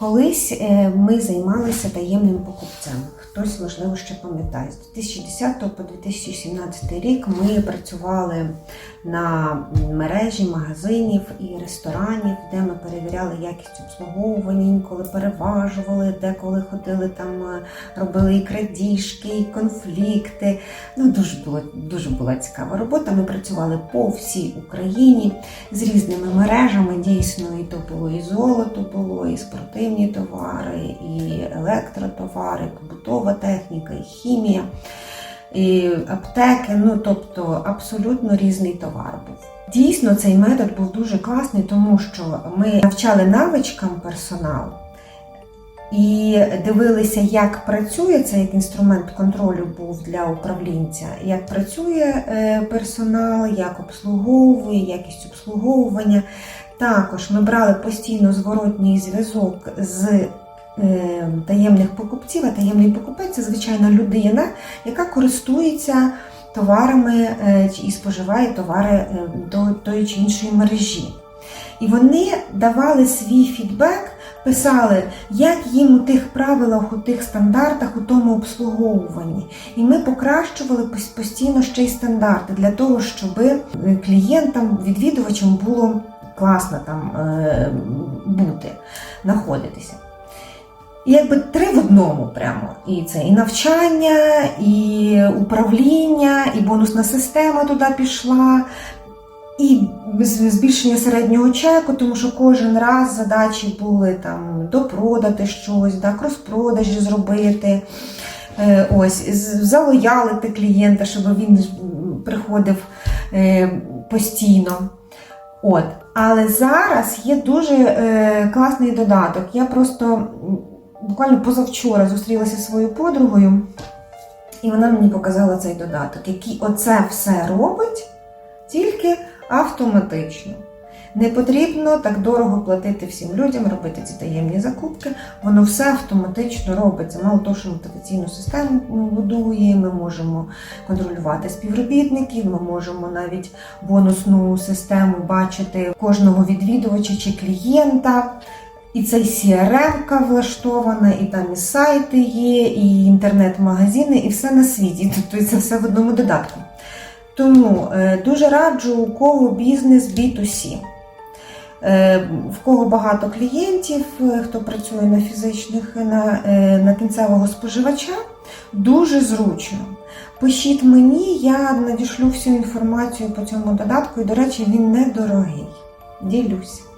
Колись е, ми займалися таємним покупцем. Хтось, можливо, ще пам'ятає. З 2010 по 2017 рік ми працювали на мережі магазинів і ресторанів, де ми перевіряли якість обслуговування, інколи переважували, деколи ходили там, е, робили і крадіжки, і конфлікти. Ну, дуже було дуже була цікава робота. Ми працювали по всій Україні з різними мережами. Дійсно, і то було і золото було, і спортивні товари, і електротовари, побутова техніка, і хімія, і аптеки. Ну тобто абсолютно різний товар був. Дійсно, цей метод був дуже класний, тому що ми навчали навичкам персонал. І дивилися, як працює це як інструмент контролю був для управлінця, як працює е, персонал, як обслуговує, якість обслуговування. Також ми брали постійно зворотній зв'язок з е, таємних покупців, а таємний покупець це звичайна людина, яка користується товарами е, і споживає товари до тої чи іншої мережі. І вони давали свій фідбек, писали, як їм у тих правилах, у тих стандартах, у тому обслуговуванні. І ми покращували постійно ще й стандарти для того, щоб клієнтам, відвідувачам було класно там е, бути, знаходитися. І якби три в одному прямо. І це і навчання, і управління, і бонусна система туди пішла, і збільшення середнього чеку, тому що кожен раз задачі були там допродати щось, да, крос-продажі зробити. Е, Ось, залоялити клієнта, щоб він приходив е, постійно. От. Але зараз є дуже е, класний додаток. Я просто буквально позавчора зустрілася зі своєю подругою, і вона мені показала цей додаток, який оце все робить тільки автоматично. Не потрібно так дорого платити всім людям, робити ці таємні закупки. Воно все автоматично робиться. Мало того, що мотиваційну систему будує, ми можемо контролювати співробітників, ми можемо навіть бонусну систему бачити кожного відвідувача чи клієнта. І це CRM влаштована, і там і сайти є, і інтернет-магазини, і все на світі. Тобто це все в одному додатку. Тому е, дуже раджу, у кого бізнес B2C. Е, В кого багато клієнтів, е, хто працює на фізичних, на, на кінцевого споживача, дуже зручно. Пишіть мені, я надішлю всю інформацію по цьому додатку, і, до речі, він недорогий. Ділюсь.